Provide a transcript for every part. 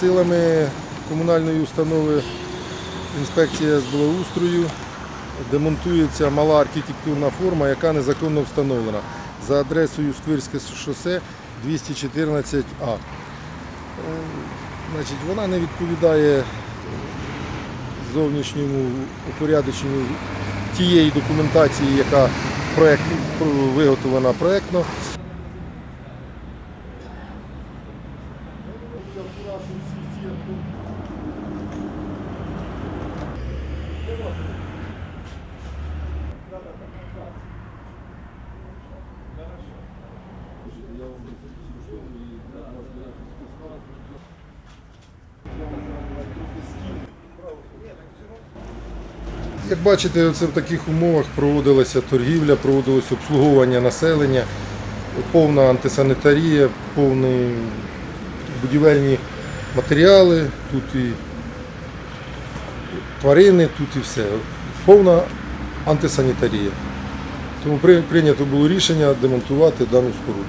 Силами комунальної установи інспекція з благоустрою демонтується мала архітектурна форма, яка незаконно встановлена за адресою Сквирське шосе 214А. Е, Значить, вона не відповідає зовнішньому упорядоченню тієї документації, яка проект, виготовлена проектно. Як бачите, це в таких умовах проводилася торгівля, проводилося обслуговування населення, повна антисанітарія, повні будівельні матеріали, тут і тварини, тут і все. Повна антисанітарія. Тому при- прийнято було рішення демонтувати дану споруду.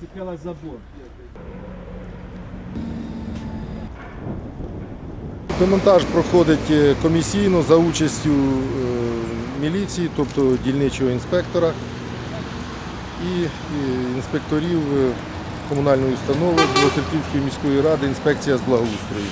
Цеплялась забор. Демонтаж проходить е, комісійно за участю е, міліції, тобто дільничого інспектора і інспекторів е, комунальної установи Білоцерківської міської ради інспекція з благоустрою.